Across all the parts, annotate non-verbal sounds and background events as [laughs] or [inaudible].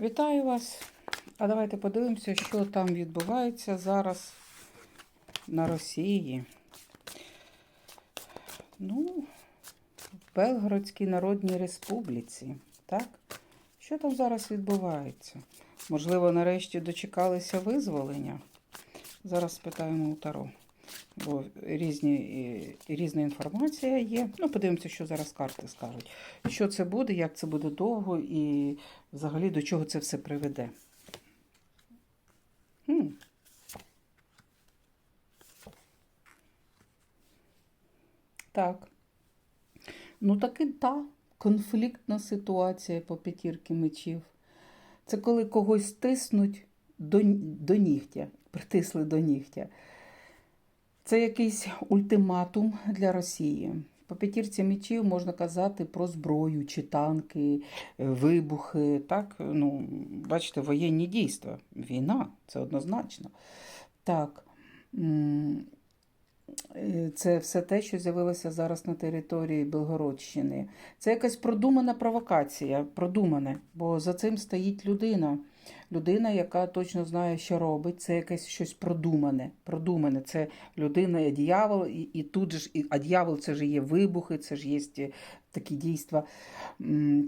Вітаю вас! А давайте подивимося, що там відбувається зараз на Росії. Ну, в Белгородській Народній Республіці. Так? Що там зараз відбувається? Можливо, нарешті дочекалися визволення? Зараз спитаємо у Таро. Бо різні, різна інформація є. Ну, подивимося, що зараз карти скажуть. Що це буде, як це буде довго і взагалі до чого це все приведе. Хм. Так. Ну, таки та конфліктна ситуація по п'ятірки мечів. Це коли когось тиснуть до, до нігтя, притисли до нігтя. Це якийсь ультиматум для Росії. По п'ятірці мечів можна казати про зброю чи танки, е, вибухи. Так, ну, бачите, воєнні дійства. Війна, це однозначно. Так. е, Це все те, що з'явилося зараз на території Белгородщини. Це якась продумана провокація, продумане, бо за цим стоїть людина. Людина, яка точно знає, що робить, це якесь щось продумане. Продумане. Це людина, і дьявол, і, і тут же ж, і, а дьявол це ж є вибухи, це ж є такі дійства.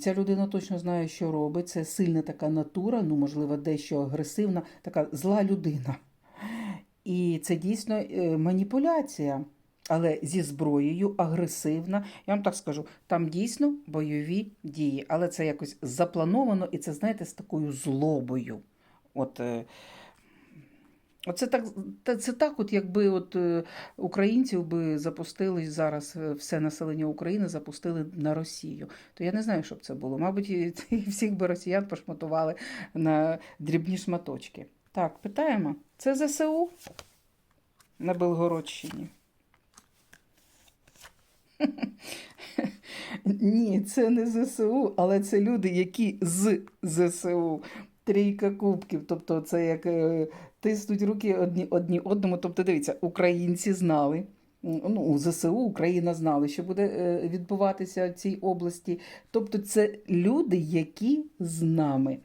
Ця людина точно знає, що робить. Це сильна така натура, ну, можливо, дещо агресивна, така зла людина. І це дійсно е, маніпуляція. Але зі зброєю агресивна. Я вам так скажу, там дійсно бойові дії, але це якось заплановано, і це, знаєте, з такою злобою. От, е, Оце так, та- це так, от якби от е, українців би запустили зараз е, все населення України запустили на Росію. То я не знаю, що б це було. Мабуть, і [laughs] всіх би росіян пошматували на дрібні шматочки. Так, питаємо. Це ЗСУ на Белгородщині? [laughs] Ні, це не ЗСУ, але це люди, які з ЗСУ. Трійка кубків. Тобто це як е, тиснуть руки одні, одні одному. Тобто, дивіться, українці знали. Ну, у ЗСУ Україна знали, що буде е, відбуватися в цій області. Тобто, це люди, які з нами.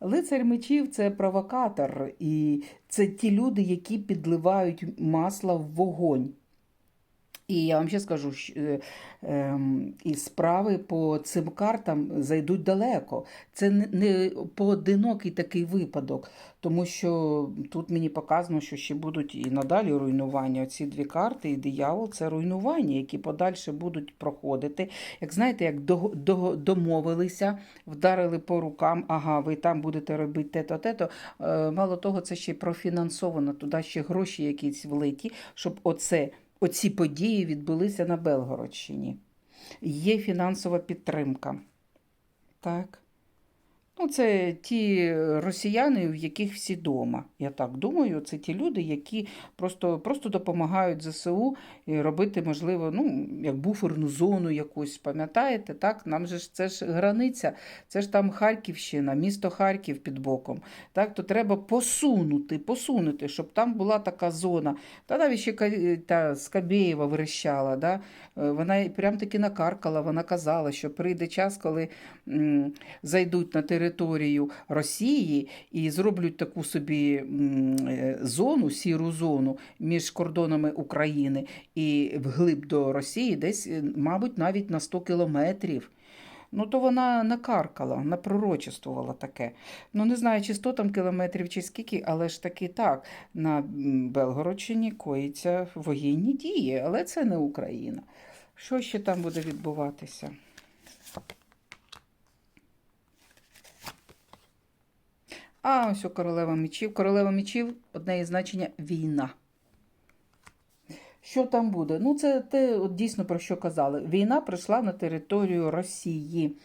Лицар мечів це провокатор, і це ті люди, які підливають масло в вогонь. І я вам ще скажу, що, е, ем, і справи по цим картам зайдуть далеко. Це не, не поодинокий такий випадок, тому що тут мені показано, що ще будуть і надалі руйнування. Ці дві карти і диявол це руйнування, які подальше будуть проходити. Як знаєте, як до, до, домовилися, вдарили по рукам, ага, ви там будете робити те-то, те-то. Е, Мало того, це ще профінансовано, туди ще гроші якісь влиті, щоб оце оці події відбулися на Белгородщині. Є фінансова підтримка. Так. Ну, це ті росіяни, в яких всі вдома. Я так думаю, це ті люди, які просто, просто допомагають ЗСУ і робити, можливо, ну, як буферну зону якусь, пам'ятаєте? Так? Нам же ж це ж границя, це ж там Харківщина, місто Харків під боком. Так? То треба посунути, посунути, щоб там була така зона. Та навіть ще Ка- та Скабєєва верещала, да? Е, вона прям таки накаркала, вона казала, що прийде час, коли м, зайдуть на територію Росії і зроблять таку собі е, зону, сіру зону між кордонами України і вглиб до Росії, десь, е, мабуть, навіть на 100 кілометрів. Ну, то вона накаркала, напророчествувала таке. Ну, не знаю, чи 100 там кілометрів, чи скільки, але ж таки так, на Белгородщині коїться воєнні дії, але це не Україна. Що ще там буде відбуватися? А ось о, королева мечів. Королева мечів одне із значення війна. Що там буде? Ну, це те, от дійсно про що казали. Війна прийшла на територію Росії.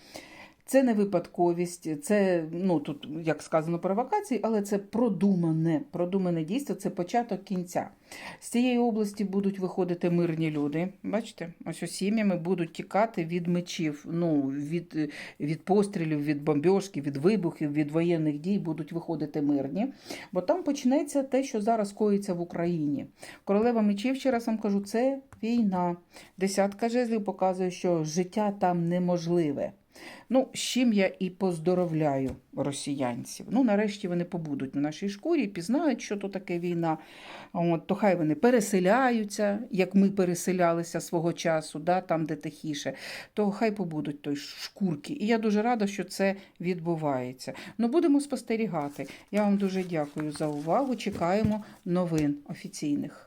Це не випадковість, це, ну тут, як сказано, провокації, але це продумане, продумане дійство, це початок кінця. З цієї області будуть виходити мирні люди. Бачите, ось ось сім'ями будуть тікати від мечів, ну, від, від пострілів, від бомбьошки, від вибухів, від воєнних дій будуть виходити мирні. Бо там почнеться те, що зараз коїться в Україні. Королева мечів, ще раз вам кажу, це війна. Десятка жезлів показує, що життя там неможливе. Ну, з чим я і поздоровляю росіянців. Ну, нарешті вони побудуть на нашій шкурі, пізнають, що то таке війна. От, то хай вони переселяються, як ми переселялися свого часу, да, там, де тихіше, то хай побудуть той шкурки. І я дуже рада, що це відбувається. Ну, будемо спостерігати. Я вам дуже дякую за увагу. Чекаємо новин офіційних.